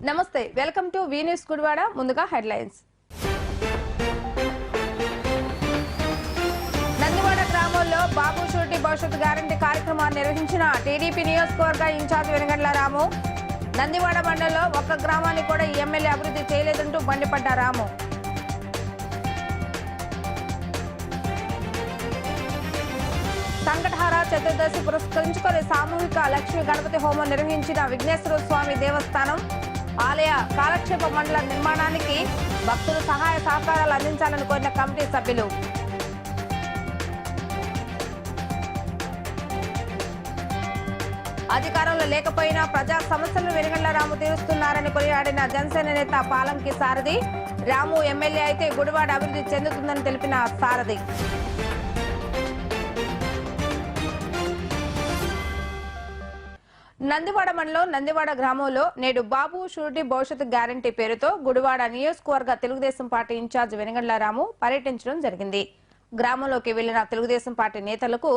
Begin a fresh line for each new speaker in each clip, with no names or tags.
నమస్తే welcome to V news Gudivada ముందుగా headlines. Nandivada గ్రామంలో బాబు భవిష్యత్ గ్యారంటీ కార్యక్రమాన్ని నిర్వహించిన టీడీపీ నియోజకవర్గ ఇన్ఛార్జ్ వెనగండ్ల రాము నందివాడ మండలంలో ఒక్క గ్రామాన్ని కూడా ఎమ్మెల్యే అభివృద్ధి చేయలేదంటూ మండిపడ్డ రాము. సంకటహార చతుర్దశి పురస్కరించుకొని సామూహిక లక్ష్మీ గణపతి హోమం నిర్వహించిన విఘ్నేశ్వర స్వామి దేవస్థానం ఆలయ కాలక్షేప మండల నిర్మాణానికి భక్తులు సహాయ సహకారాలు అందించాలని కోరిన కమిటీ సభ్యులు. అధికారంలో లేకపోయినా ప్రజా సమస్యలను వెనుగండ్ల రాము తీరుస్తున్నారని కొనియాడిన జనసేన నేత పాలంకి సారథి. రాము ఎమ్మెల్యే అయితే గుడివాడ అభివృద్ధి చెందుతుందని తెలిపిన సారథి. నందివాడ మండలం నందివాడ గ్రామంలో నేడు బాబు షూరిటీ భవిష్యత్ గ్యారంటీ పేరుతో గుడివాడ నియోజకవర్గ తెలుగుదేశం పార్టీ ఇన్ఛార్జ్ వెనగండ్ల రాము పర్యటించడం జరిగింది. గ్రామంలోకి వెళ్ళిన తెలుగుదేశం పార్టీ నేతలకు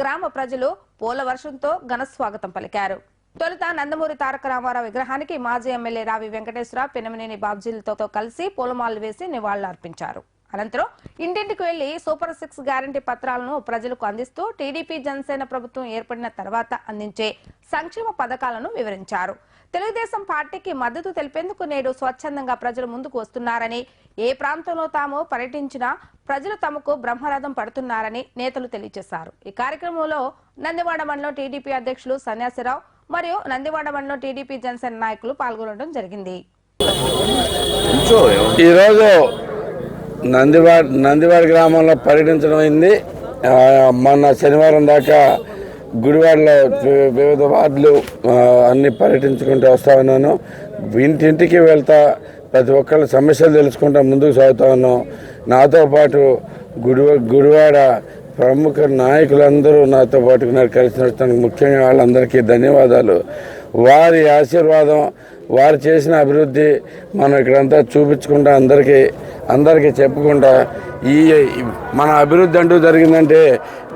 గ్రామ ప్రజలు పూల వర్షంతో ఘన స్వాగతం పలికారు. తొలుత నందమూరి తారక రామారావు విగ్రహానికి మాజీ ఎమ్మెల్యే రావి వెంకటేశ్వర పెనమనేని బాబ్జీలతో కలిసి పూలమాలలు వేసి నివాళులర్పించారు. అనంతరం ఇంటింటికి వెళ్ళి సూపర్ సిక్స్ గ్యారంటీ పత్రాలను ప్రజలకు అందిస్తూ టీడీపీ జనసేన ప్రభుత్వం ఏర్పడిన తర్వాత అందించే సంక్షేమ పథకాలను వివరించారు. తెలుగుదేశం పార్టీకి మద్దతు తెలిపేందుకు నేడు స్వచ్ఛందంగా ప్రజలు ముందుకు వస్తున్నారని ఏ ప్రాంతంలో తాము పర్యటించినా ప్రజలు తమకు బ్రహ్మరథం పడుతున్నారని నేతలు తెలియజేశారు. ఈ కార్యక్రమంలో నందివాడ మండలం టీడీపీ అధ్యక్షులు సన్యాసిరావు మరియు నందివాడ మండలం టీడీపీ జనసేన నాయకులు పాల్గొనడం జరిగింది.
ఈరోజు నందివాడ నందివాడ గ్రామంలో పర్యటించడం అయింది. మొన్న శనివారం దాకా గుడివాడలో వివిధ వార్డులు అన్ని పర్యటించుకుంటూ వస్తా ఉన్నాను. ఇంటింటికి వెళ్తా ప్రతి ఒక్కళ్ళ సమస్యలు తెలుసుకుంటా ముందుకు సాగుతా ఉన్నాం నాతో పాటు గుడివా గుడివాడ ప్రముఖ నాయకులందరూ నాతో పాటు నాకు కలిసి నడుస్తాను ముఖ్యంగా వాళ్ళందరికీ ధన్యవాదాలు. వారి ఆశీర్వాదం వారు చేసిన అభివృద్ధి మనం ఇక్కడంతా చూపించుకుంటా అందరికీ అందరికీ చెప్పుకుంటా ఈ మన అభివృద్ధి అంటూ జరిగిందంటే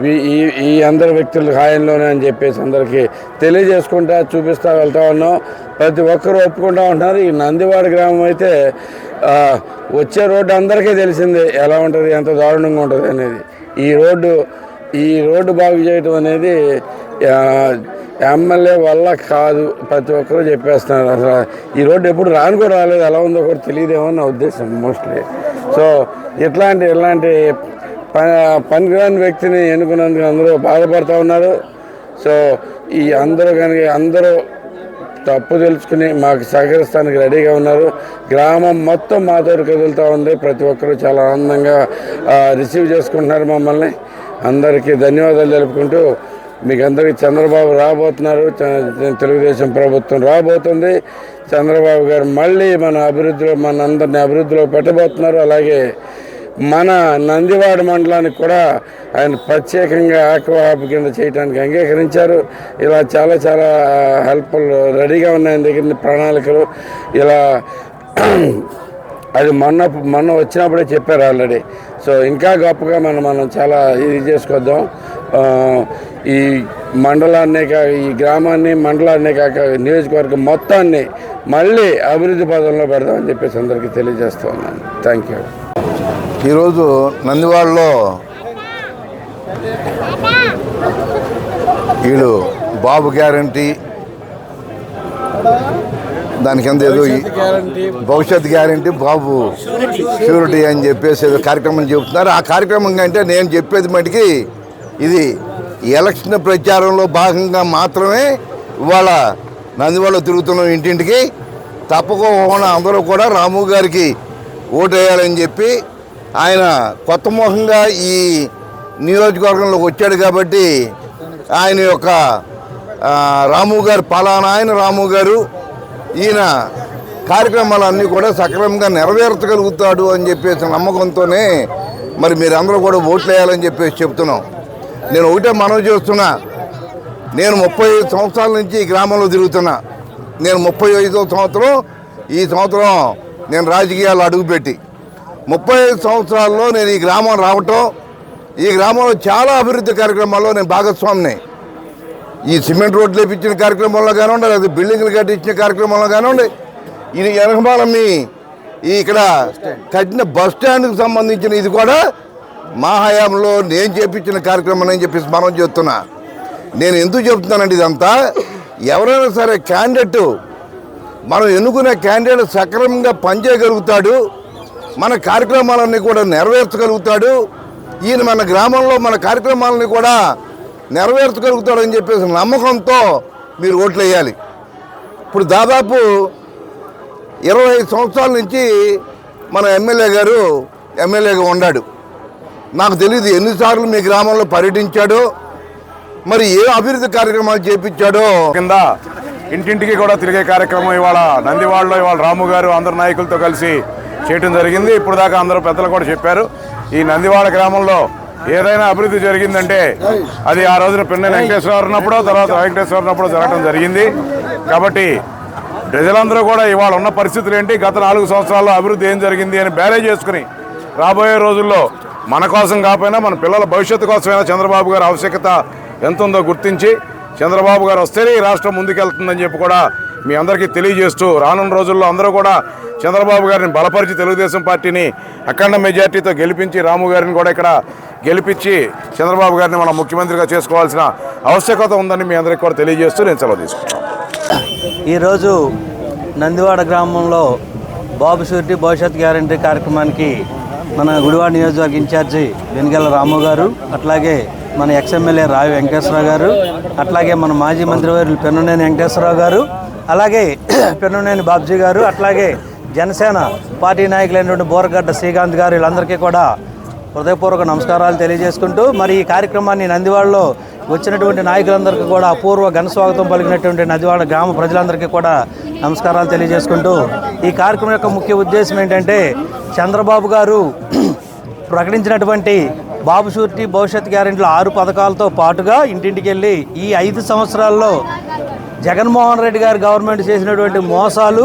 ఈ- ఈ అందరి వ్యక్తుల హాయంలోనే అని చెప్పేసి అందరికీ తెలియజేసుకుంటా చూపిస్తా వెళ్తా ఉన్నాం. ప్రతి ఒక్కరూ ఒప్పుకుంటా ఉంటున్నారు. ఈ నందివాడ గ్రామం అయితే వచ్చే రోడ్డు అందరికీ తెలిసిందే ఎలా ఉంటుంది ఎంత దారుణంగా ఉంటుంది అనేది. ఈ రోడ్డు ఈ రోడ్డు బాగు చేయటం అనేది ఎమ్మెల్యే వల్ల కాదు. ప్రతి ఒక్కరూ చెప్పేస్తున్నారు. అసలు ఈ రోడ్డు ఎప్పుడు రాను కూడా రాలేదు. ఎలా ఉందో కూడా తెలియదేమో నా ఉద్దేశం మోస్ట్లీ సో ఇట్లాంటి ఇలాంటి ప- పనికిరాని వ్యక్తిని ఎన్నుకున్నందుకు అందరూ బాధపడుతూ ఉన్నారు. సో ఈ అందరూ కనుక అందరూ తప్పు తెలుసుకుని మాకు సహకరిస్తానికి రెడీగా ఉన్నారు. గ్రామం మొత్తం మాతో కదులుతూ ఉంది. ప్రతి ఒక్కరూ చాలా ఆనందంగా రిసీవ్ చేసుకుంటున్నారు మమ్మల్ని. అందరికీ ధన్యవాదాలు తెలుపుకుంటూ మీకు అందరికీ చంద్రబాబు రాబోతున్నారు తెలుగుదేశం ప్రభుత్వం రాబోతుంది. చంద్రబాబు గారు మళ్ళీ మన అభివృద్ధిలో మన అందరిని అభివృద్ధిలో పెట్టబోతున్నారు. అలాగే మన నందివాడ మండలానికి కూడా ఆయన ప్రత్యేకంగా ఆక్వా కింద చేయడానికి అంగీకరించారు. ఇలా చాలా చాలా హెల్ప్ఫుల్ రెడీగా ఉన్నాయి ఆయన దగ్గర ప్రణాళికలు. ఇలా అది మొన్న మొన్న వచ్చినప్పుడే చెప్పారు ఆల్రెడీ. సో ఇంకా గొప్పగా మనం మనం చాలా ఇది చేసుకొద్దాం. ఈ మండలాన్నే కాక ఈ గ్రామాన్ని మండలాన్నే కాక నియోజకవర్గం మొత్తాన్ని మళ్ళీ అభివృద్ధి పదంలో పెడదామని చెప్పేసి అందరికీ తెలియజేస్తూ ఉన్నాను. థ్యాంక్ యూ
ఈరోజు నందివాడలో వీళ్ళు బాబు గ్యారంటీ దాని కింద ఏదో ఈ- భవిష్యత్ గ్యారంటీ బాబు షూరిటీ అని చెప్పేసి ఏదో కార్యక్రమం చెబుతున్నారు. ఆ కార్యక్రమం కంటే నేను చెప్పేది మటుకి ఇది ఎలక్షన్ ప్రచారంలో భాగంగా మాత్రమే ఇవాళ నందివాడలో తిరుగుతున్నాం ఇంటింటికి. తప్పకుండా అందరూ కూడా రాము గారికి ఓటేయాలని వేయాలని చెప్పి ఆయన కొత్త ముఖంగా ఈ నియోజకవర్గంలోకి వచ్చాడు కాబట్టి ఆయన యొక్క రాము గారు పలానా ఆయన రాము గారు ఈయన కార్యక్రమాలన్నీ కూడా సక్రమంగా నెరవేర్చగలుగుతాడు అని చెప్పేసి నమ్మకంతోనే మరి మీరందరూ కూడా ఓట్లు వేయాలని చెప్పేసి చెప్తున్నాం. నేను ఒకటే మనవి చేస్తున్నా. నేను ముప్పై ఐదు సంవత్సరాల నుంచి ఈ గ్రామంలో తిరుగుతున్నా. నేను ముప్పై ఐదో సంవత్సరం ఈ సంవత్సరం నేను రాజకీయాలు అడుగుపెట్టి. ముప్పై ఐదు సంవత్సరాల్లో నేను ఈ గ్రామం రావటం ఈ గ్రామంలో చాలా అభివృద్ధి కార్యక్రమాల్లో నేను భాగస్వామిని. ఈ సిమెంట్ రోడ్లు వేపించిన కార్యక్రమంలో కానివ్వండి లేదా బిల్డింగ్లు కట్టించిన కార్యక్రమంలో కానివ్వండి ఇది వెనకమాల మీ ఈ ఇక్కడ కట్టిన బస్ స్టాండ్కి సంబంధించిన ఇది కూడా మా హయాంలో నేను చేపించిన కార్యక్రమం అని చెప్పేసి మనం చెప్తున్నా. నేను ఎందుకు చెప్తున్నానండి ఇదంతా? ఎవరైనా సరే క్యాండిడేట్ మనం ఎన్నుకునే క్యాండిడేట్ సక్రమంగా పనిచేయగలుగుతాడు మన కార్యక్రమాలన్నీ కూడా నెరవేర్చగలుగుతాడు ఈయన మన గ్రామంలో మన కార్యక్రమాలని కూడా నెరవేర్చగలుగుతాడని చెప్పేసి నమ్మకంతో మీరు ఓట్లు వేయాలి. ఇప్పుడు దాదాపు ఇరవై ఐదు సంవత్సరాల నుంచి మన ఎమ్మెల్యే గారు ఎమ్మెల్యేగా ఉన్నాడు నాకు తెలియదు ఎన్నిసార్లు మీ గ్రామంలో పర్యటించాడో మరి ఏ అభివృద్ధి కార్యక్రమాలు చేపించాడో.
కింద ఇంటింటికి కూడా తిరిగే కార్యక్రమం ఇవాళ నందివాడలో ఇవాళ రాము గారు అందరు నాయకులతో కలిసి చేయటం జరిగింది. ఇప్పుడు దాకా అందరూ పెద్దలు కూడా చెప్పారు. ఈ నందివాడ గ్రామంలో ఏదైనా అభివృద్ధి జరిగిందంటే అది ఆ రోజున పిన్న వెంకటేశ్వర ఉన్నప్పుడు తర్వాత వెంకటేశ్వర ఉన్నప్పుడు జరగడం జరిగింది. కాబట్టి ప్రజలందరూ కూడా ఇవాళ ఉన్న పరిస్థితులు ఏంటి? గత నాలుగు సంవత్సరాల్లో అభివృద్ధి ఏం జరిగింది అని బ్యారేజ్ చేసుకుని రాబోయే రోజుల్లో మన కోసం కాకపోయినా మన పిల్లల భవిష్యత్తు కోసమైనా చంద్రబాబు గారి ఆవశ్యకత ఎంత ఉందో గుర్తించి చంద్రబాబు గారు వస్తేనే ఈ రాష్ట్రం ముందుకెళ్తుందని చెప్పి కూడా మీ అందరికీ తెలియజేస్తూ రానున్న రోజుల్లో అందరూ కూడా చంద్రబాబు గారిని బలపరిచి తెలుగుదేశం పార్టీని అఖండ మెజార్టీతో గెలిపించి రాము గారిని కూడా ఇక్కడ గెలిపించి చంద్రబాబు గారిని మనం ముఖ్యమంత్రిగా చేసుకోవాల్సిన ఆవశ్యకత ఉందని మీ అందరికీ కూడా తెలియజేస్తూ నేను సెలవు తీసుకుంటాను.
ఈరోజు నందివాడ గ్రామంలో బాబు షూరిటీ భవిష్యత్ గ్యారంటీ కార్యక్రమానికి మన గుడివాడ నియోజకవర్గ ఇన్ఛార్జి వెనుగల రాము గారు అట్లాగే మన ఎక్స్ఎమ్మెల్యే రావి వెంకటేశ్వరరావు గారు అట్లాగే మన మాజీ మంత్రివర్యులు పెన్నునేని వెంకటేశ్వరరావు గారు అలాగే పెన్నునేని బాబ్జీ గారు అట్లాగే జనసేన పార్టీ నాయకులైనటువంటి బోరగడ్డ శ్రీకాంత్ గారు వీళ్ళందరికీ కూడా హృదయపూర్వక నమస్కారాలు తెలియజేసుకుంటూ మరి ఈ కార్యక్రమాన్ని నందివాడలో వచ్చినటువంటి నాయకులందరికీ కూడా అపూర్వ ఘన స్వాగతం పలికినటువంటి నదివాడ గ్రామ ప్రజలందరికీ కూడా నమస్కారాలు తెలియజేసుకుంటూ ఈ కార్యక్రమం యొక్క ముఖ్య ఉద్దేశం ఏంటంటే చంద్రబాబు గారు ప్రకటించినటువంటి బాబు షూరిటీ భవిష్యత్ గ్యారెంటీలో ఆరు పథకాలతో పాటుగా ఇంటింటికి వెళ్ళి ఈ ఐదు సంవత్సరాల్లో జగన్మోహన్ రెడ్డి గారి గవర్నమెంట్ చేసినటువంటి మోసాలు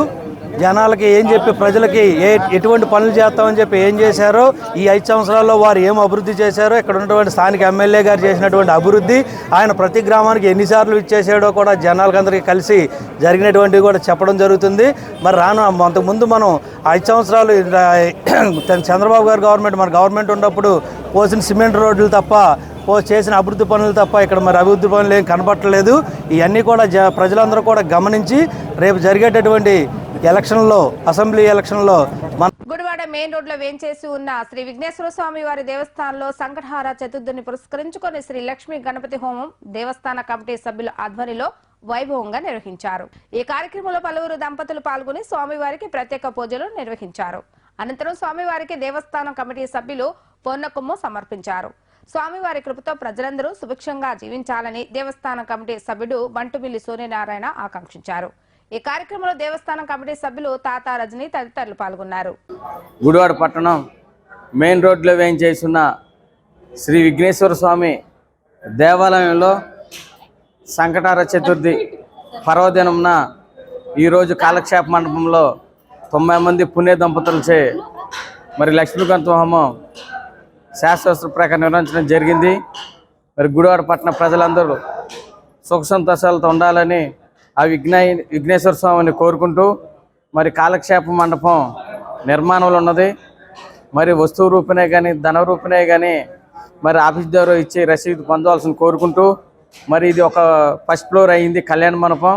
జనాలకి ఏం చెప్పి ప్రజలకి ఏ ఎటువంటి పనులు చేస్తామని చెప్పి ఏం చేశారో ఈ ఐదు సంవత్సరాల్లో వారు ఏం అభివృద్ధి చేశారో ఇక్కడ ఉన్నటువంటి స్థానిక ఎమ్మెల్యే గారు చేసినటువంటి అభివృద్ధి ఆయన ప్రతి గ్రామానికి ఎన్నిసార్లు ఇచ్చేసాడో కూడా జనాలకందరికీ కలిసి జరిగినటువంటివి కూడా చెప్పడం జరుగుతుంది. మరి రాను అంతకుముందు మనం ఐదు సంవత్సరాలు చంద్రబాబు గారు గవర్నమెంట్ మన గవర్నమెంట్ ఉన్నప్పుడు పోసిన సిమెంట్ రోడ్లు తప్ప పో చేసిన అభివృద్ధి పనులు తప్ప ఇక్కడ మరి అభివృద్ధి పనులు ఏం కనపట్టలేదు ఇవన్నీ కూడా జ ప్రజలందరూ కూడా గమనించి రేపు జరిగేటటువంటి ఎలక్షన్లో అసెంబ్లీ ఎలక్షన్లో మన
గుడివాడ మెయిన్ రోడ్లో వేంచేసి ఉన్న శ్రీ విఘ్నేశ్వర స్వామి వారి దేవస్థానంలో సంకటహార చతుర్థిని పురస్కరించుకొని శ్రీ లక్ష్మీ గణపతి హోమం దేవస్థాన కమిటీ సభ్యుల ఆధ్వర్యంలో వైభవంగా నిర్వహించారు. ఈ కార్యక్రమంలో పలువురు దంపతులు పాల్గొని స్వామివారికి ప్రత్యేక పూజలు నిర్వహించారు. అనంతరం స్వామివారికి దేవస్థానం కమిటీ సభ్యులు పొన్నకొమ్ము సమర్పించారు. స్వామివారి కృపతో ప్రజలందరూ సుభిక్షంగా జీవించాలని దేవస్థానం కమిటీ సభ్యుడు బంటుమిల్లి సూర్యనారాయణ ఆకాంక్షించారు. ఈ కార్యక్రమంలో దేవస్థానం కమిటీ సభ్యులు తాత రజని తదితరులు పాల్గొన్నారు.
గుడివాడ పట్టణం మెయిన్ రోడ్లో వేయించేస్తున్న శ్రీ విఘ్నేశ్వర స్వామి దేవాలయంలో సంకటార చతుర్థి పర్వదినంన ఈరోజు కాలక్షేప మండపంలో తొంభై మంది పుణ్య దంపతులచే మరి లక్ష్మీకాంత హోమం శాస్త్రోత్సవ ప్రకారం నిర్వహించడం జరిగింది. మరి గుడివాడ పట్టణ ప్రజలందరూ సుఖ సంతోషాలతో ఉండాలని ఆ విఘ్నాయ విఘ్నేశ్వర స్వామిని కోరుకుంటూ మరి కాలక్షేప మండపం నిర్మాణంలో ఉన్నది. మరి వస్తువు రూపనే కానీ ధన రూపనే కానీ మరి ఆఫీస్ ద్వారా ఇచ్చి రసీదు పొందవలసిన కోరుకుంటూ మరి ఇది ఒక ఫస్ట్ ఫ్లోర్ అయింది కళ్యాణ మండపం.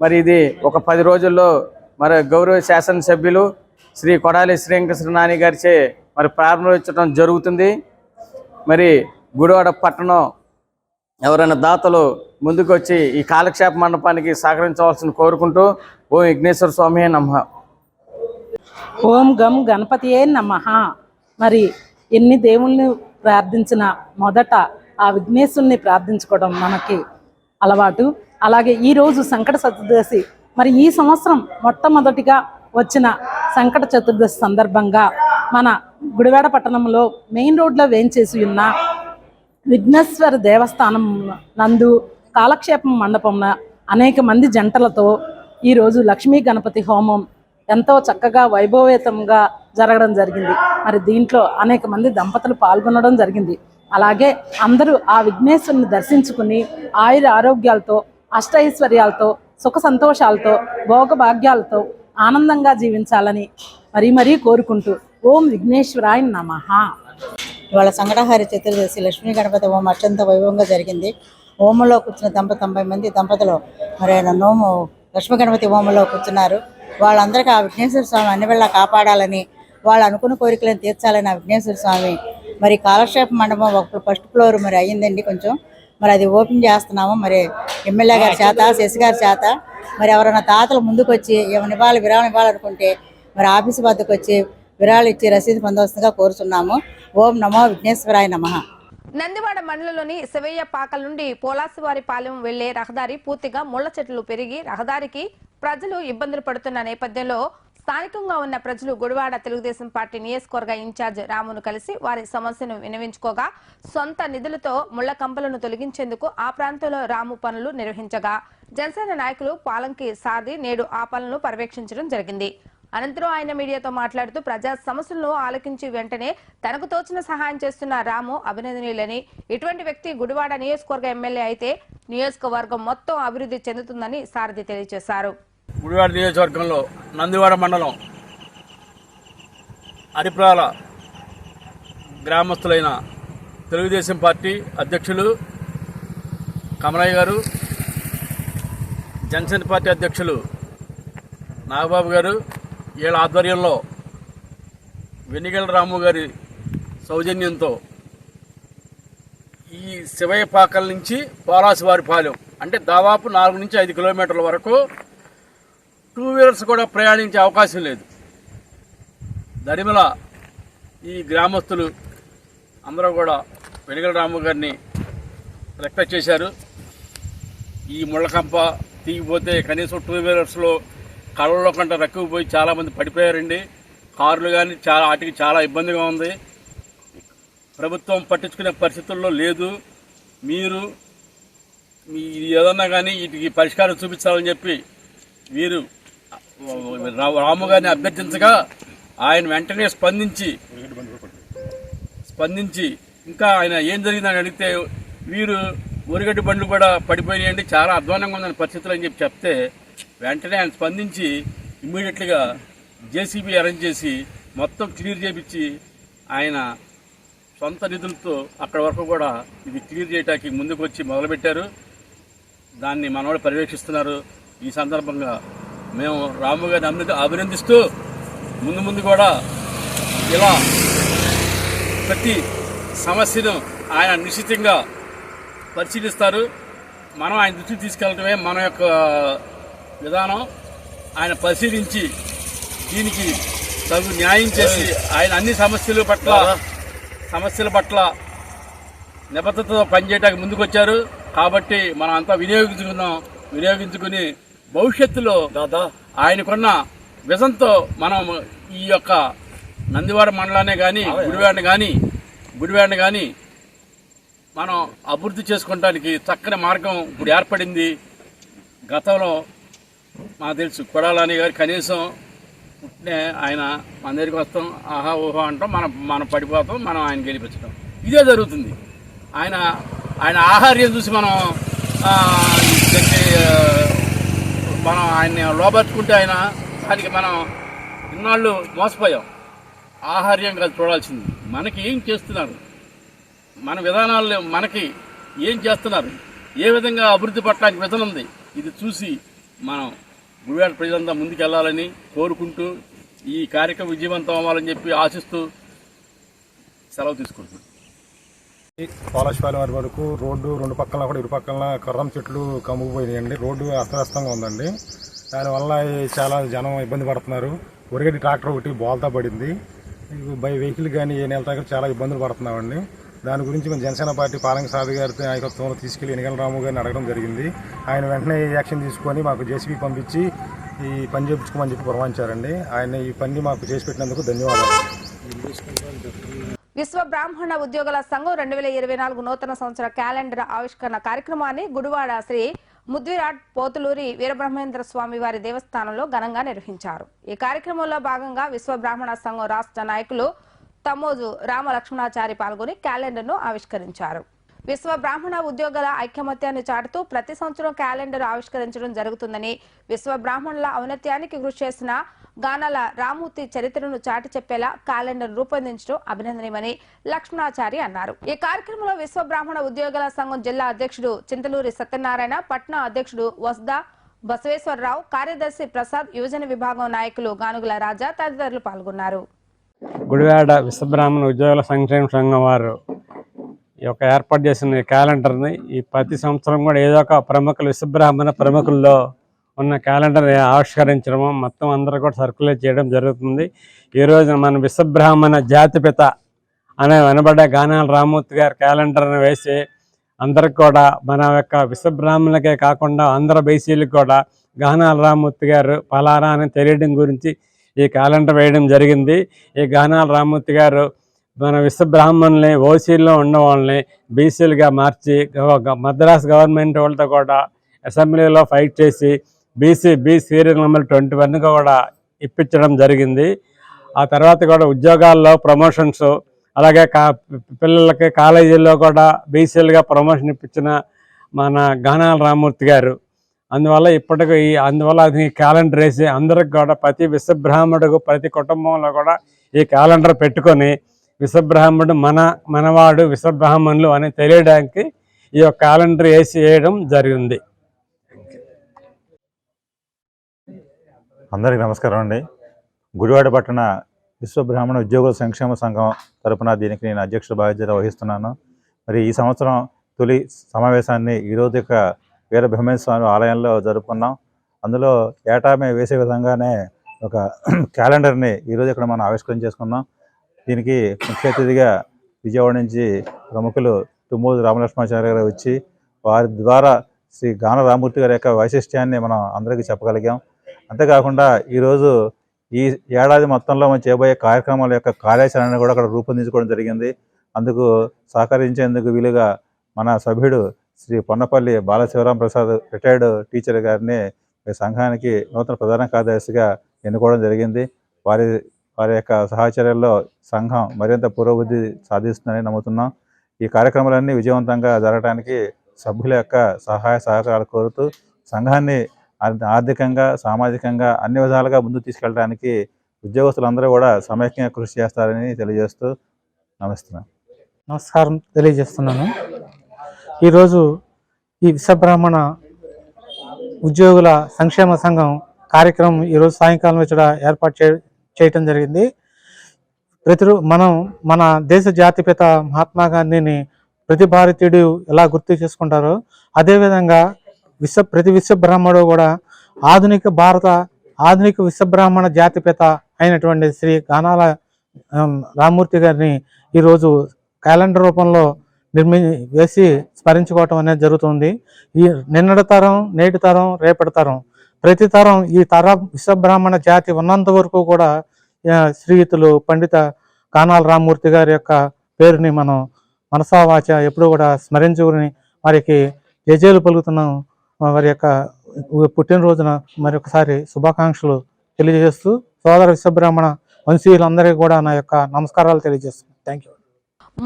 మరి ఇది ఒక పది రోజుల్లో మరి గౌరవ శాసనసభ్యులు శ్రీ కొడాలి శ్రీకృష్ణ నాని గారిచే మరి ప్రారంభించడం జరుగుతుంది. మరి గుడివాడ పట్టణం ఎవరైనా దాతలు ముందుకొచ్చి ఈ కాలక్షేప మండపానికి సహకరించవలసిన కోరుకుంటూ ఓ విఘ్నేశ్వర స్వామి నమ.
ఓం గం గణపతియే నమ. మరి ఎన్ని దేవుళ్ళని ప్రార్థించిన మొదట ఆ విఘ్నేశ్వరుని ప్రార్థించుకోవడం మనకి అలవాటు. అలాగే ఈరోజు సంకట చతుర్దశి. మరి ఈ సంవత్సరం మొట్టమొదటిగా వచ్చిన సంకట చతుర్దశి సందర్భంగా మన గుడివాడ పట్టణంలో మెయిన్ రోడ్లో వేయించేసి ఉన్న విఘ్నేశ్వర దేవస్థానం నందు కాలక్షేపం మండపంన అనేక మంది జంటలతో ఈరోజు లక్ష్మీ గణపతి హోమం ఎంతో చక్కగా వైభవేతంగా జరగడం జరిగింది. మరి దీంట్లో అనేక మంది దంపతులు పాల్గొనడం జరిగింది. అలాగే అందరూ ఆ విఘ్నేశ్వరుని దర్శించుకుని ఆయుర ఆరోగ్యాలతో అష్టైశ్వర్యాలతో సుఖ సంతోషాలతో భోగభాగ్యాలతో ఆనందంగా జీవించాలని మరీ మరీ కోరుకుంటూ ఓం విఘ్నేశ్వరాయ నమ.
ఇవాళ సంగటహారి చతుర్దశి లక్ష్మీ గణపతి హోమం అత్యంత వైభవంగా జరిగింది. హోమంలో కూర్చున్న దంప తొంభై మంది దంపతులు మరి ఆయన నోము లక్ష్మీ గణపతి హోమంలో కూర్చున్నారు. వాళ్ళందరికీ ఆ విఘ్నేశ్వర స్వామి అన్ని వేళ కాపాడాలని వాళ్ళు అనుకున్న కోరికలను తీర్చాలని ఆ విఘ్నేశ్వర స్వామి మరి కాలక్షేప మండపం ఒక ఫస్ట్ ఫ్లోర్ మరి అయ్యిందండి కొంచెం. మరి అది ఓపెన్ చేస్తున్నాము. మరి ఎమ్మెల్యే గారి చేత శశి గారి చేత. మరి ఎవరైనా తాతలు ముందుకు వచ్చి ఏమైనా ఇవ్వాలి విరాళం ఇవ్వాలనుకుంటే మరి ఆఫీస్ వద్దకు వచ్చి విరాళాలు ఇచ్చి రసీదు పొందవలసిందిగా కోరుతున్నాము ఓం నమో విఘ్నేశ్వరాయ నమః.
నందివాడ మండలంలోని శివయ్య పాకల నుండి పోలాసివారి పాలెం వెళ్ళే రహదారి పూర్తిగా ముళ్ళ చెట్లు పెరిగి రహదారికి ప్రజలు ఇబ్బందులు పడుతున్న నేపథ్యంలో స్థానికంగా ఉన్న ప్రజలు గుడివాడ తెలుగుదేశం పార్టీ నియోజకవర్గ ఇన్ఛార్జ్ రామును కలిసి వారి సమస్యను వినవించుకోగా సొంత నిధులతో ముళ్ళ కంపలను తొలగించేందుకు ఆ ప్రాంతంలో రాము పనులు నిర్వహించగా జనసేన నాయకులు పాలంకి సార్ది నేడు ఆ పనులను పర్యవేక్షించడం జరిగింది. అనంతరం ఆయన మీడియాతో మాట్లాడుతూ ప్రజా సమస్యలను ఆలకించి వెంటనే తనకు తోచిన సహాయం చేస్తున్న రాము అభినందనీయులని. ఇటువంటి వ్యక్తి గుడివాడ నియోజకవర్గ ఎమ్మెల్యే అయితే నియోజకవర్గం మొత్తం అభివృద్ధి చెందుతుందని సారథి తెలియజేశారు.
గుడివాడ నియోజకవర్గంలో నందివాడ మండలం అరిప్రాల గ్రామస్తులైన తెలుగుదేశం పార్టీ అధ్యక్షులు కమలయ్య గారు జనసేన పార్టీ అధ్యక్షులు నాగబాబు గారు వీళ్ళ ఆధ్వర్యంలో వెనిగల రాము గారి సౌజన్యంతో ఈ శివయపాకల నుంచి పోలాసివారి పాలెం అంటే దాదాపు నాలుగు నుంచి ఐదు కిలోమీటర్ల వరకు టూ వీలర్స్ కూడా ప్రయాణించే అవకాశం లేదు. దరిమల ఈ గ్రామస్తులు అందరూ కూడా వెనుగల రాము గారిని రిక్వెస్ట్ చేశారు. ఈ ముళ్ళకంప తీగిపోతే కనీసం టూ వీలర్స్లో కళ్ళలో కంట రక్కుపోయి చాలామంది పడిపోయారండి. కార్లు కానీ చాలా వాటికి చాలా ఇబ్బందిగా ఉంది. ప్రభుత్వం పట్టించుకునే పరిస్థితుల్లో లేదు. మీరు మీ ఏదన్నా కానీ వీటికి పరిష్కారం చూపించాలని చెప్పి వీరు రాము గారిని అభ్యర్థించగా ఆయన వెంటనే స్పందించి స్పందించి ఇంకా ఆయన ఏం జరిగిందని అడిగితే వీరు ఊరిగడ్డి బండ్లు కూడా పడిపోయినాయండి. చాలా అధ్వానంగా ఉందని పరిస్థితులు అని చెప్పి చెప్తే వెంటనే ఆయన స్పందించి ఇమ్మీడియట్గా జేసీబీ అరేంజ్ చేసి మొత్తం క్లియర్ చేపించి ఆయన సొంత నిధులతో అక్కడ వరకు కూడా ఇది క్లియర్ చేయడానికి ముందుకు వచ్చి మొదలుపెట్టారు. దాన్ని మనవాడు పర్యవేక్షిస్తున్నారు. ఈ సందర్భంగా మేము రాము గారిని అభినందిస్తూ ముందు ముందు కూడా ఇలా ప్రతి సమస్యను ఆయన నిశ్చితంగా పరిశీలిస్తారు. మనం ఆయన దృష్టికి తీసుకెళ్ళటమే మన యొక్క విధానం ఆయన పరిశీలించి దీనికి తగు న్యాయం చేసి ఆయన అన్ని సమస్యల పట్ల సమస్యల పట్ల నిబద్ధతతో పనిచేయడానికి ముందుకొచ్చారు. కాబట్టి మనం అంతా వినియోగించుకుందాం. వినియోగించుకుని భవిష్యత్తులో దాదా. ఆయనకున్న విజన్తో మనం ఈ యొక్క నందివాడ మండలాన్ని కానీ గుడివాడని కానీ గుడివాడని కానీ మనం అభివృద్ధి చేసుకోవడానికి చక్కని మార్గం ఇప్పుడు ఏర్పడింది. గతంలో మాకు తెలుసు. కొడాలని గారు కనీసం పుట్టినే ఆయన మన దగ్గరికి వస్తాం ఆహా ఓహో అంటాం మనం మనం పడిపోతాం మనం ఆయన గెలిపించడం ఇదే జరుగుతుంది. ఆయన ఆయన ఆహార్యం చూసి మనం మనం ఆయన్ని లోపరుచుకుంటే ఆయన దానికి మనం ఇన్నాళ్ళు మోసపోయాం. ఆహార్యం కాదు చూడాల్సింది. మనకి ఏం చేస్తున్నారు? మన విధానాలు మనకి ఏం చేస్తున్నారు? ఏ విధంగా అభివృద్ధి పట్టడానికి విధానం ఉంది? ఇది చూసి మనం గుడివాడ ప్రజలంతా ముందుకెళ్ళాలని కోరుకుంటూ ఈ కార్యక్రమం విజయవంతం అవ్వాలని చెప్పి ఆశిస్తూ సెలవు తీసుకుంటున్నాను.
పోలాశపాలెం వారి వరకు రోడ్డు రెండు పక్కల కూడా ఇరు పక్కల కర్రం చెట్లు కమ్ముకుపోయినాయండి. రోడ్డు అస్తవ్యస్తంగా ఉందండి. దానివల్ల చాలా జనం ఇబ్బంది పడుతున్నారు. ఒరిగడి ట్రాక్టర్ ఒకటి బోల్తా పడింది. బై వెహికల్ కానీ ఏ నెల దగ్గర చాలా ఇబ్బందులు పడుతున్నామండి. దాని గురించి మేము జనసేన పార్టీ పాలంక సాధి గారి నాయకత్వంలో తీసుకెళ్ళి ఎన్నికల రాము గారిని అడగడం జరిగింది. ఆయన వెంటనే యాక్షన్ తీసుకొని మాకు జేసీబీ పంపించి ఈ పని చేయించుకోమని చెప్పి పురమాయించారండి ఆయన ఈ పని మాకు చేసి పెట్టినందుకు ధన్యవాదాలు.
విశ్వ బ్రాహ్మణ ఉద్యోగుల సంఘం రెండు వేల ఇరవై నాలుగు నూతన సంవత్సర క్యాలెండర్ ఆవిష్కరణ కార్యక్రమాన్ని గుడివాడ శ్రీ ముద్విరాట్ పోతులూరి వీరబ్రహ్మేంద్ర స్వామి వారి దేవస్థానంలో ఘనంగా నిర్వహించారు. ఈ కార్యక్రమంలో భాగంగా విశ్వ బ్రాహ్మణ సంఘం రాష్ట్ర నాయకులు తమ్మోజు రామలక్ష్మణాచారి పాల్గొని క్యాలెండర్ను ఆవిష్కరించారు. విశ్వ బ్రాహ్మణ ఉద్యోగుల ఐక్యమత్యాన్ని చాటుతూ ప్రతి సంవత్సరం క్యాలెండర్ ఆవిష్కరించడం జరుగుతుందని విశ్వ బ్రాహ్మణుల ఔన్నత్యానికి కృషి చేసిన గానాల రామూర్తి చరిత్రను చాటి చెప్పేలా క్యాలెండర్ రూపొందించడం అభినందనీయమని లక్ష్మణాచారి అన్నారు. ఈ కార్యక్రమంలో విశ్వ బ్రాహ్మణ ఉద్యోగుల సంఘం జిల్లా అధ్యక్షుడు చింతలూరి సత్యనారాయణ పట్నా అధ్యక్షుడు వస్దా బసవేశ్వరరావు కార్యదర్శి ప్రసాద్ యువజన విభాగం నాయకులు గానుగుల రాజా తదితరులు పాల్గొన్నారు.
గుడివాడ విశ్వబ్రాహ్మణ ఉద్యోగుల సంక్షేమ సంఘం వారు ఈ యొక్క ఏర్పాటు చేసిన క్యాలెండర్ని ఈ ప్రతి సంవత్సరం కూడా ఏదో ఒక ప్రముఖులు విశ్వబ్రాహ్మణ ప్రముఖుల్లో ఉన్న క్యాలెండర్ని ఆవిష్కరించడము మొత్తం అందరూ కూడా సర్క్యులేట్ చేయడం జరుగుతుంది. ఈ రోజున మన విశ్వబ్రాహ్మణ జాతిపిత అనే వెనబడ్డ గానాల రామూర్తి గారి క్యాలెండర్ని వేసి అందరికి కూడా మన యొక్క విశ్వబ్రాహ్మణులకే కాకుండా అందరు బీసీలకు కూడా గానాల రామూర్తి గారు పలారా అని తెలియడం గురించి ఈ క్యాలెండర్ వేయడం జరిగింది. ఈ గానాల రామ్మూర్తి గారు మన విశ్వబ్రాహ్మణుల్ని ఓసీల్లో ఉన్న వాళ్ళని బీసీలుగా మార్చి మద్రాస్ గవర్నమెంట్ వాళ్ళతో కూడా అసెంబ్లీలో ఫైట్ చేసి BC B serial number twenty వన్గా కూడా ఇప్పించడం జరిగింది. ఆ తర్వాత కూడా ఉద్యోగాల్లో ప్రమోషన్స్ అలాగే కా పిల్లలకి కాలేజీల్లో కూడా బీసీలుగా ప్రమోషన్ ఇప్పించిన మన గానాల రామూర్తి గారు అందువల్ల ఇప్పటికి ఈ అందువల్ల అది క్యాలెండర్ వేసి అందరికి కూడా ప్రతి విశ్వబ్రాహ్మణుడు ప్రతి కుటుంబంలో కూడా ఈ క్యాలెండర్ పెట్టుకొని విశ్వబ్రాహ్మణుడు మన మనవాడు విశ్వబ్రాహ్మణులు అని తెలియడానికి ఈ యొక్క క్యాలెండర్ వేసి వేయడం జరిగింది.
అందరికీ నమస్కారం అండి. గుడివాడ పట్టణ విశ్వబ్రాహ్మణ ఉద్యోగుల సంక్షేమ సంఘం తరపున దీనికి నేను అధ్యక్షుడు బాధ్యత వహిస్తున్నాను. మరి ఈ సంవత్సరం తొలి సమావేశాన్ని ఈరోజు యొక్క వీర స్వామి ఆలయంలో జరుపుకున్నాం. అందులో ఏటా మేము వేసే విధంగానే ఒక క్యాలెండర్ని ఈరోజు ఇక్కడ మనం ఆవిష్కరణ చేసుకున్నాం. దీనికి ముఖ్య అతిథిగా విజయవాడ నుంచి ప్రముఖులు తుమ్మూరు రామలక్ష్మాచార్య గారు వచ్చి వారి ద్వారా శ్రీ గాన రామూర్తి గారి యొక్క వైశిష్ట్యాన్ని మనం అందరికీ చెప్పగలిగాం. అంతేకాకుండా ఈరోజు ఈ ఏడాది మొత్తంలో మనం చేయబోయే కార్యక్రమాల యొక్క కార్యాచరణను కూడా అక్కడ రూపొందించుకోవడం జరిగింది. అందుకు సహకరించేందుకు వీలుగా మన సభ్యుడు శ్రీ పొన్నపల్లి బాలశివరాం ప్రసాద్ రిటైర్డ్ టీచర్ గారిని ఈ సంఘానికి నూతన ప్రధాన కార్యదర్శిగా ఎన్నుకోవడం జరిగింది. వారి వారి యొక్క సహచర్యంలో సంఘం మరింత పురోభివృద్ధి సాధిస్తుందని నమ్ముతున్నాం. ఈ కార్యక్రమాలన్నీ విజయవంతంగా జరగడానికి సభ్యుల యొక్క సహాయ సహకారాలు కోరుతూ సంఘాన్ని ఆర్థికంగా సామాజికంగా అన్ని విధాలుగా ముందుకు తీసుకెళ్ళడానికి ఉద్యోగస్తులందరూ కూడా సమైక్యంగా కృషి చేస్తారని తెలియజేస్తూ నమస్తున్నాను
నమస్కారం తెలియజేస్తున్నాను. ఈరోజు ఈ విశ్వబ్రాహ్మణ ఉద్యోగుల సంక్షేమ సంఘం కార్యక్రమం ఈరోజు సాయంకాలం ఇక్కడ ఏర్పాటు చే చేయటం జరిగింది. ప్రతిరో మనం మన దేశ జాతిపిత మహాత్మా గాంధీని ప్రతి భారతీయుడు ఎలా గుర్తు చేసుకుంటారో అదేవిధంగా విశ్వ ప్రతి విశ్వబ్రాహ్మణుడు కూడా ఆధునిక భారత ఆధునిక విశ్వబ్రాహ్మణ జాతిపిత అయినటువంటి శ్రీ గానాల రామూర్తి రామ్మూర్తి గారిని ఈరోజు క్యాలెండర్ రూపంలో నిర్మి వేసి స్మరించుకోవటం అనేది జరుగుతుంది. ఈ నిన్నటి తరం నేటి తరం రేపటి తరం. ప్రతి తరం ఈ తర విశ్వబ్రాహ్మణ జాతి ఉన్నంత వరకు కూడా శ్రీయుతులు పండిత కానాల రామ్మూర్తి గారి యొక్క పేరుని మనం మనసావాచ ఎప్పుడు కూడా స్మరించుకుని వారికి జయజేలు పలుకుతున్నాం వారి యొక్క పుట్టినరోజున మరొకసారి శుభాకాంక్షలు తెలియజేస్తూ సోదర విశ్వబ్రాహ్మణ వంశీయులందరికీ కూడా నా యొక్క నమస్కారాలు తెలియజేస్తున్నాను. థ్యాంక్ యూ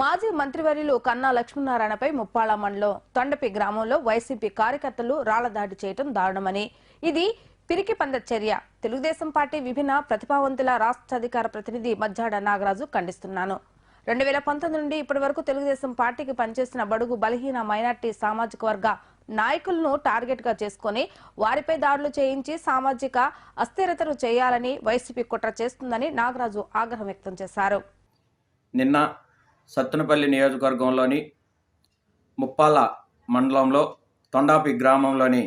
మాజీ మంత్రివర్యులు కన్నా లక్ష్మీనారాయణపై ముప్పాళ మండలం తొండపి గ్రామంలో వైసీపీ కార్యకర్తలు రాళ్ళదాడి చేయడం దారుణమని. ఇది పిరికిపంద చర్య. తెలుగుదేశం పార్టీ విభిన్న ప్రతిభావంతుల రాష్ట్ర అధికార ప్రతినిధి మజ్జాడ నాగరాజు ఖండిస్తున్నాను. రెండు వేల పంతొమ్మిది నుండి ఇప్పటి వరకు తెలుగుదేశం పార్టీకి పనిచేసిన బడుగు బలహీన మైనార్టీ సామాజిక వర్గ నాయకులను టార్గెట్గా చేసుకుని వారిపై దాడులు చేయించి సామాజిక అస్థిరతను చేయాలని వైసీపీ కుట్ర చేస్తుందని నాగరాజు ఆగ్రహం వ్యక్తం చేశారు.
నిన్న సత్తెనపల్లి నియోజకవర్గంలోని ముప్పాల మండలంలో తొండాపి గ్రామంలోని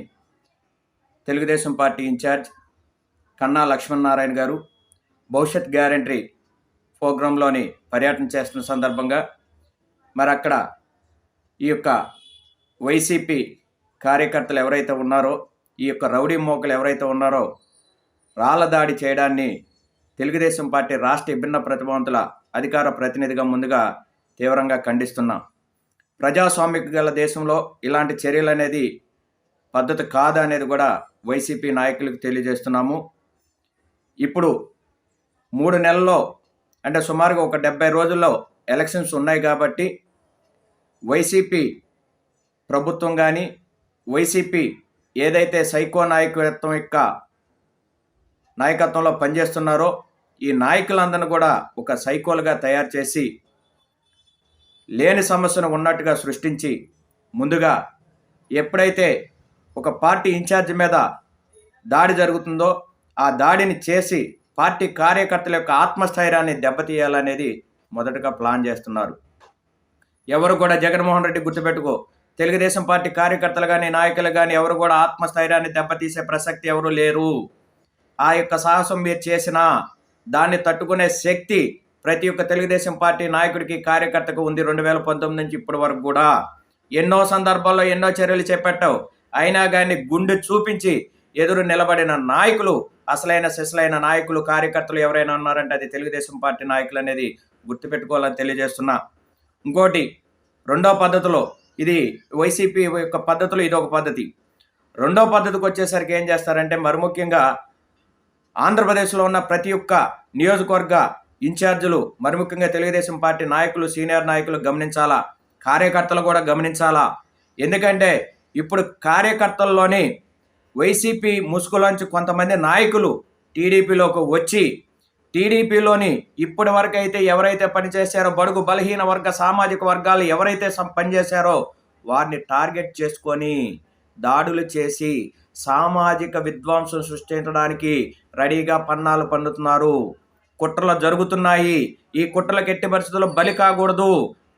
తెలుగుదేశం పార్టీ ఇన్ఛార్జ్ కన్నా లక్ష్మణనారాయణ గారు భవిష్యత్ గ్యారంటీ ప్రోగ్రాంలోని పర్యటన చేస్తున్న సందర్భంగా మరి అక్కడ ఈ యొక్క వైసీపీ కార్యకర్తలు ఎవరైతే ఉన్నారో ఈ యొక్క రౌడీ మోకలు ఎవరైతే ఉన్నారో రాళ్ళ దాడి చేయడాన్ని తెలుగుదేశం పార్టీ రాష్ట్ర విభిన్న ప్రతిభావంతుల అధికార ప్రతినిధిగా ముందుగా తీవ్రంగా ఖండిస్తున్నాం. ప్రజాస్వామిక గల దేశంలో ఇలాంటి చర్యలు అనేది పద్ధతి కాదు అనేది కూడా వైసీపీ నాయకులకు తెలియజేస్తున్నాము. ఇప్పుడు మూడు నెలల్లో అంటే సుమారుగా ఒక డెబ్బై రోజుల్లో ఎలక్షన్స్ ఉన్నాయి కాబట్టి వైసీపీ ప్రభుత్వం కానీ వైసీపీ ఏదైతే సైకో నాయకత్వం యొక్క నాయకత్వంలో పనిచేస్తున్నారో ఈ నాయకులందరినీ కూడా ఒక సైకోలుగా తయారు చేసి లేని సమస్యను ఉన్నట్టుగా సృష్టించి ముందుగా ఎప్పుడైతే ఒక పార్టీ ఇన్ఛార్జ్ మీద దాడి జరుగుతుందో ఆ దాడిని చేసి పార్టీ కార్యకర్తల యొక్క ఆత్మస్థైర్యాన్ని దెబ్బతీయాలనేది మొదటగా ప్లాన్ చేస్తున్నారు. ఎవరు కూడా జగన్మోహన్ రెడ్డి గుర్తుపెట్టుకో తెలుగుదేశం పార్టీ కార్యకర్తలు కానీ నాయకులు కానీ ఎవరు కూడా ఆత్మస్థైర్యాన్ని దెబ్బతీసే ప్రసక్తి ఎవరు లేరు. ఆ యొక్క సాహసం మీరు చేసినా దాన్ని తట్టుకునే శక్తి ప్రతి ఒక్క తెలుగుదేశం పార్టీ నాయకుడికి కార్యకర్తకు ఉంది రెండు వేల పంతొమ్మిది నుంచి ఇప్పటి వరకు కూడా. ఎన్నో సందర్భాల్లో ఎన్నో చర్యలు చేపట్టావు. అయినా కానీ గుండె చూపించి ఎదురు నిలబడిన నాయకులు అసలైన సిసలైన నాయకులు కార్యకర్తలు ఎవరైనా ఉన్నారంటే అది తెలుగుదేశం పార్టీ నాయకులు అనేది గుర్తుపెట్టుకోవాలని తెలియజేస్తున్నా. ఇంకోటి రెండో పద్ధతిలో ఇది వైసీపీ యొక్క పద్ధతిలో ఇది ఒక పద్ధతి. రెండో పద్ధతికి వచ్చేసరికి ఏం చేస్తారంటే మరి ముఖ్యంగా ఆంధ్రప్రదేశ్లో ఉన్న ప్రతి ఒక్క నియోజకవర్గ ఇన్ఛార్జీలు మరి ముఖ్యంగా తెలుగుదేశం పార్టీ నాయకులు సీనియర్ నాయకులు గమనించాలా? కార్యకర్తలు కూడా గమనించాలా? ఎందుకంటే ఇప్పుడు కార్యకర్తల్లోని వైసీపీ ముసుగులోంచి కొంతమంది నాయకులు టీడీపీలోకి వచ్చి టీడీపీలోని ఇప్పటి వరకు అయితే ఎవరైతే పనిచేశారో బడుగు బలహీన వర్గ సామాజిక వర్గాలు ఎవరైతే పనిచేశారో వారిని టార్గెట్ చేసుకొని దాడులు చేసి సామాజిక విధ్వంసం సృష్టించడానికి రెడీగా పన్నాలు పన్నుతున్నారు కుట్రలు జరుగుతున్నాయి. ఈ కుట్రలకు ఎట్టి పరిస్థితుల్లో బలి కాకూడదు.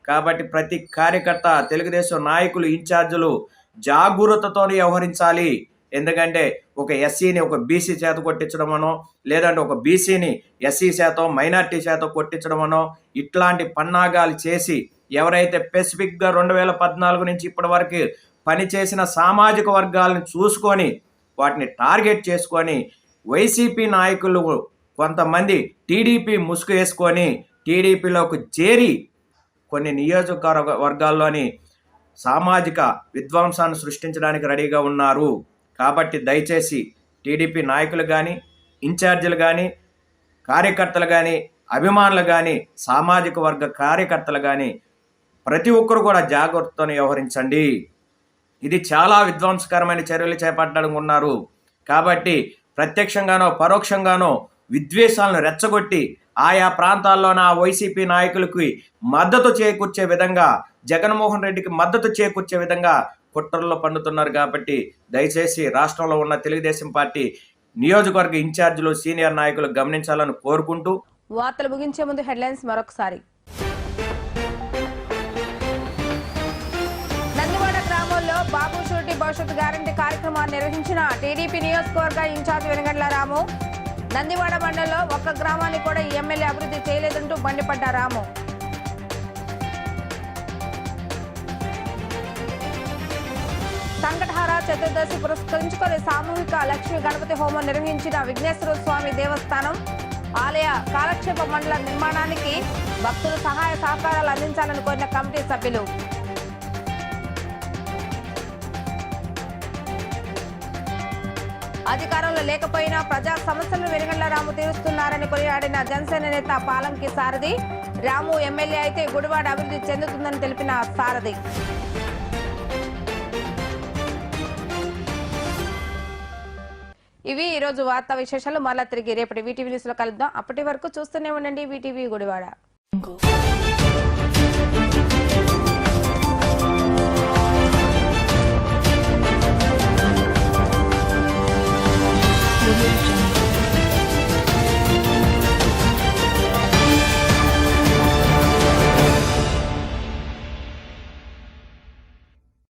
కాబట్టి ప్రతి కార్యకర్త తెలుగుదేశం నాయకులు ఇన్ఛార్జీలు జాగరూకతతో వ్యవహరించాలి. ఎందుకంటే ఒక ఎస్సీని ఒక బీసీ చేత కొట్టించడమనో లేదంటే ఒక బీసీని ఎస్సీ శాతం మైనార్టీ శాతం కొట్టించడమనో ఇట్లాంటి పన్నాగాలు చేసి ఎవరైతే స్పెసిఫిక్గా రెండు వేల పద్నాలుగు నుంచి ఇప్పటి వరకు పనిచేసిన సామాజిక వర్గాలను చూసుకొని వాటిని టార్గెట్ చేసుకొని వైసీపీ నాయకులు కొంతమంది టీడీపీ ముసుగు వేసుకొని టీడీపీలోకి చేరి కొన్ని నియోజకవర్గ వర్గాల్లోని సామాజిక విధ్వంసాన్ని సృష్టించడానికి రెడీగా ఉన్నారు. కాబట్టి దయచేసి టీడీపీ నాయకులు కానీ ఇన్ఛార్జీలు కానీ కార్యకర్తలు కానీ అభిమానులు కానీ సామాజిక వర్గ కార్యకర్తలు కానీ ప్రతి ఒక్కరు కూడా జాగ్రత్తను వ్యవహరించండి. ఇది చాలా విధ్వంసకరమైన చర్యలు చేపట్టడం ఉన్నారు. కాబట్టి ప్రత్యక్షంగానో పరోక్షంగానో విద్వేషాలను రెచ్చగొట్టి ఆయా ప్రాంతాల్లోన నా వైసీపీ నాయకులకి మద్దతు చేకూర్చే విధంగా జగన్మోహన్ రెడ్డికి మద్దతు చేకూర్చే విధంగా కుట్రల్లో పండుతున్నారు కాబట్టి దయచేసి రాష్ట్రంలో ఉన్న తెలుగుదేశం పార్టీ నియోజకవర్గ ఇన్ఛార్జీలు సీనియర్ నాయకులు గమనించాలని కోరుకుంటూ
వార్తలు ముగించే ముందు హెడ్లైన్స్ మరొకసారి. నందివాడ గ్రామంలో బాబు షూరిటీ భవిష్యత్ గ్యారంటీ కార్యక్రమాన్ని నిర్వహించిన టీడీపీ నియోజకవర్గ ఇన్ఛార్జ్ వెనగండ్ల రాము. నందివాడ మండలంలో ఒక్క గ్రామాన్ని కూడా ఎమ్మెల్యే అభివృద్ధి చేయలేదంటూ మండిపడ్డ రాము. సంకటహార చతుర్దశి పురస్కరించుకొని సామూహిక లక్ష్మీ గణపతి హోమం నిర్వహించిన విఘ్నేశ్వర స్వామి దేవస్థానం ఆలయ కాలక్షేప మండల నిర్మాణానికి భక్తులు సహాయ సహకారాలు అందించాలని కోరిన కమిటీ సభ్యులు. అధికారంలో లేకపోయినా ప్రజా సమస్యలను వెనుగండ్ల రాము తీరుస్తున్నారని కొనియాడిన జనసేన నేత పాలంకి సారథి. రాము ఎమ్మెల్యే అయితే గుడివాడ అభివృద్ధి చెందుతుందని తెలిపిన సారథి. ఇవి ఈ రోజు వార్తా విశేషాలు. మరలా తిరిగి రేపటి వీటీవీ న్యూస్లో కలుద్దాం. అప్పటి వరకు చూస్తూనే ఉండండి వీటీవీ గుడివాడ.